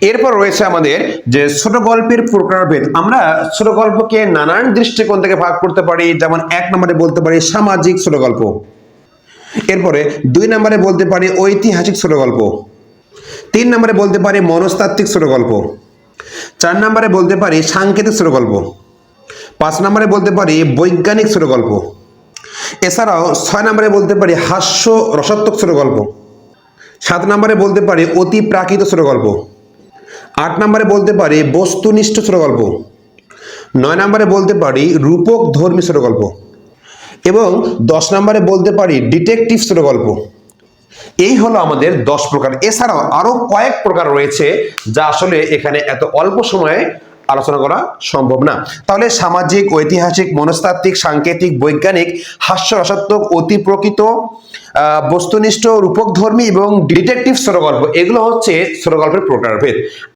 এরপর রয়েছে আমাদের যে ছোট গল্পের প্রকারভেদ আমরা ছোট গল্পকে নানান দৃষ্টিকোণ থেকে ভাগ করতে পারি, যেমন এক নম্বরে বলতে পারি সামাজিক ছোট গল্প। এরপরে দুই নম্বরে বলতে পারি ঐতিহাসিক ছোট গল্প। তিন নম্বরে বলতে পারি মনস্তাত্ত্বিক ছোট গল্প। চার নম্বরে বলতে পারি সাংকেতিক ছোট গল্প। পাঁচ নম্বরে বলতে পারি বৈজ্ঞানিক ছোট গল্প। এছাড়াও ছয় নম্বরে বলতে পারি হাস্য রসাত্মক ছোট গল্প। সাত নম্বরে বলতে পারি অতি প্রাকৃত ছোট গল্প। আট নম্বরে বলতে পারি বস্তুনিষ্ঠ ছোট গল্প নয় নম্বরে বলতে পারি রূপক ধর্মী ছোট গল্প এবং দশ নম্বরে বলতে পারি ডিটেকটিভ ছোট গল্প এই হলো আমাদের দশ প্রকার। এছাড়াও আরও কয়েক প্রকার রয়েছে যা আসলে এখানে এত অল্প সময়ে আলোচনা করা সম্ভব না। তাহলে সামাজিক, ঐতিহাসিক, মনস্তাত্ত্বিক, সাংকেতিক, বৈজ্ঞানিক, হাস্যরসাত্মক, অতি প্রকৃত বস্তুনিষ্ঠ রূপকধর্মী এবং ডিটেকটিভ ছোট গল্প এগুলো হচ্ছে ছোট গল্পের প্রকারভেদ।